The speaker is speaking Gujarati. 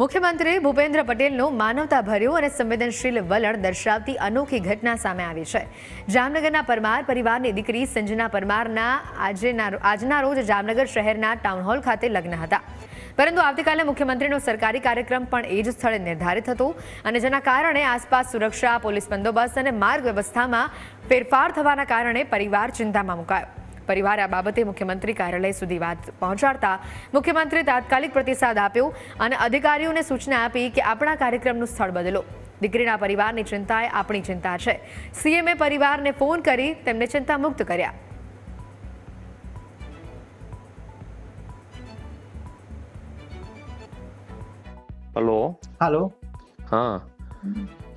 મુખ્યમંત્રી ભૂપેન્દ્ર પટેલનું માનવતાભર્યું અને સંવેદનશીલ વલણ દર્શાવતી અનોખી ઘટના સામે આવી છે. જામનગરના પરમાર પરિવારની દીકરી સંજના પરમારના આજેના આજના રોજ જામનગર શહેરના ટાઉન હોલ ખાતે લગ્ન હતા. પરંતુ આવતીકાલે મુખ્યમંત્રીનો સરકારી કાર્યક્રમ પણ એ જ સ્થળે નિર્ધારિત હતો અને જેના કારણે આસપાસ સુરક્ષા, પોલીસ બંદોબસ્ત અને માર્ગ વ્યવસ્થામાં ફેરફાર થવાના કારણે પરિવાર ચિંતામાં મુકાયો. પરિવારે આ બાબતે મુખ્યમંત્રી કાર્યાલય સુધી વાત પહોંચાડતા મુખ્યમંત્રીએ તાત્કાલિક પ્રતિસાદ આપ્યો અને અધિકારીઓને સૂચના આપી કે આપણા કાર્યક્રમનું સ્થળ બદલો. દીકરીના પરિવારની ચિંતા એ આપણી ચિંતા છે. સીએમએ પરિવારને ફોન કરી તેમને ચિંતા મુક્ત કર્યા. હલો. હાલો. હા.